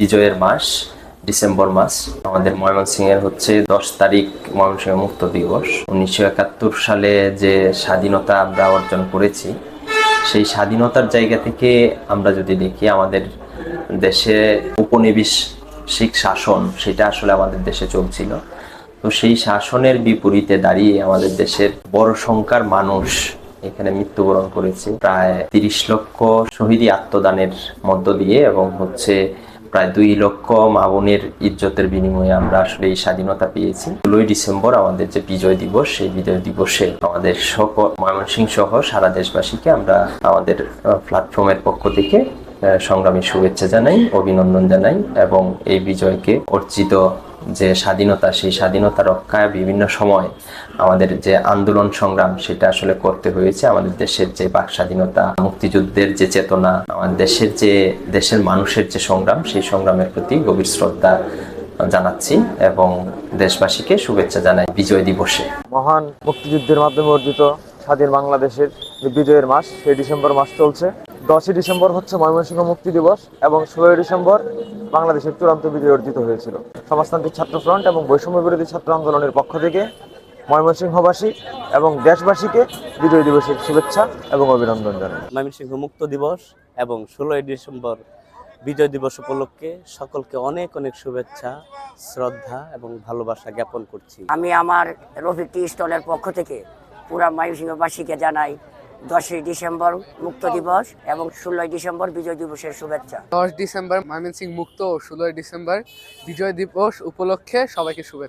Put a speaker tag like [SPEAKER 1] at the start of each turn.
[SPEAKER 1] বিজয়ের মাস, ডিসেম্বর মাস। আমাদের ময়মনসিংহের হচ্ছে দশ তারিখ ময়মনসিংহ মুক্ত দিবস। উনিশশো একাত্তর সালে যে স্বাধীনতা আমরা অর্জন করেছি, সেই স্বাধীনতার জায়গা থেকে আমরা যদি দেখি, আমাদের দেশে উপনিবেশিক শাসন, সেটা আসলে আমাদের দেশে চলছিল। তো সেই শাসনের বিপরীতে দাঁড়িয়ে আমাদের দেশের বড় সংখ্যার মানুষ এখানে মৃত্যুবরণ করেছে। প্রায় তিরিশ লক্ষ শহীদী আত্মদানের মধ্য দিয়ে এবং হচ্ছে প্রায় দুই লক্ষ মা বোনের ইজ্জতের বিনিময়ে আমরা আসলে এই স্বাধীনতা পেয়েছি। ষোলোই ডিসেম্বর আমাদের যে বিজয় দিবস, সেই বিজয় দিবসে আমাদের সকল ময়মনসিংহ সহ সারা দেশবাসীকে আমরা আমাদের প্ল্যাটফর্মের পক্ষ থেকে সংগ্রামী শুভেচ্ছা জানাই, অভিনন্দন জানাই এবং এই বিজয়কে অর্জিত যে স্বাধীনতা, সেই স্বাধীনতা রক্ষায় বিভিন্ন সময় আমাদের যে আন্দোলন সংগ্রাম সেটা আসলে করতে হয়েছে। আমাদের দেশের যে বাক স্বাধীনতা, মুক্তিযুদ্ধের যে চেতনা, আমাদের দেশের যে, দেশের মানুষের যে সংগ্রাম, সেই সংগ্রামের প্রতি গভীর শ্রদ্ধা জানাচ্ছি এবং দেশবাসীকে শুভেচ্ছা জানাই বিজয় দিবসে।
[SPEAKER 2] মহান মুক্তিযুদ্ধের মাধ্যমে অর্জিত স্বাধীন বাংলাদেশের যে বিজয়ের মাস, সেই ডিসেম্বর মাস চলছে। দশই ডিসেম্বর হচ্ছে ময়মনসিংহ মুক্তি দিবস এবং ষোলোই ডিসেম্বর বাংলাদেশের চূড়ান্ত বিজয় অর্জিত হয়েছিল। সমাজতান্ত্রিক ছাত্র ফ্রন্ট এবং বৈষম্য বিরোধী ছাত্র আন্দোলনের পক্ষ থেকে ময়মনসিংহবাসী এবং দেশবাসীকে বিজয় দিবসের শুভেচ্ছা এবং অভিনন্দন জানাই।
[SPEAKER 3] ময়মনসিংহ মুক্ত দিবস এবং ষোলোই ডিসেম্বর বিজয় দিবস উপলক্ষে সকলকে অনেক অনেক শুভেচ্ছা শ্রদ্ধা এবং ভালোবাসা জ্ঞাপন করছি।
[SPEAKER 4] আমি আমার রফিক টি স্টলের পক্ষ থেকে পুরা ময়মনসিংহবাসীকে জানাই দশই ডিসেম্বর মুক্ত দিবস এবং ষোলোই ডিসেম্বর বিজয় দিবসের শুভেচ্ছা।
[SPEAKER 5] দশ ডিসেম্বর ময়মনসিংহ মুক্ত ও ষোলোই ডিসেম্বর বিজয় দিবস উপলক্ষে সবাইকে শুভেচ্ছা।